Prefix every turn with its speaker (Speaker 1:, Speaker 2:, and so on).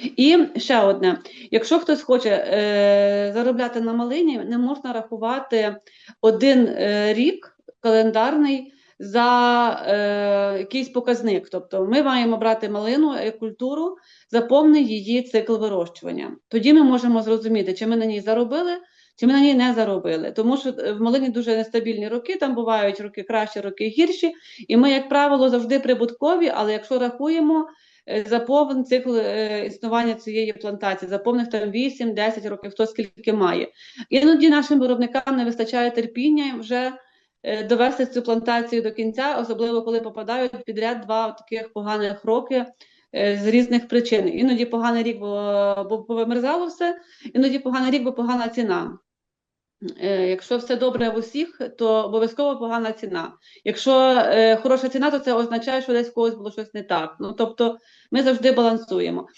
Speaker 1: І ще одне: якщо хтось хоче е, заробляти на малині, не можна рахувати один е, рік календарний за е, якийсь показник. Тобто ми маємо брати малину як культуру за повний її цикл вирощування. Тоді ми можемо зрозуміти, чи ми на ній заробили. Чи ми на ній не заробили, тому що е, в малині дуже нестабільні роки, там бувають роки кращі, роки гірші, і ми, як правило, завжди прибуткові, але якщо рахуємо е, за повний цикл е, існування цієї плантації, за повних там 8-10 років, хто скільки має. Іноді нашим виробникам не вистачає терпіння вже е, довести цю плантацію до кінця, особливо коли попадають підряд два таких поганих роки е, з різних причин. Іноді поганий рік, бо, бо повимерзало все, іноді поганий рік, бо погана ціна. Е, Якщо все добре в усіх, то обов'язково погана ціна. Якщо е, хороша ціна, то це означає, що десь в когось було щось не так. Ну тобто ми завжди балансуємо.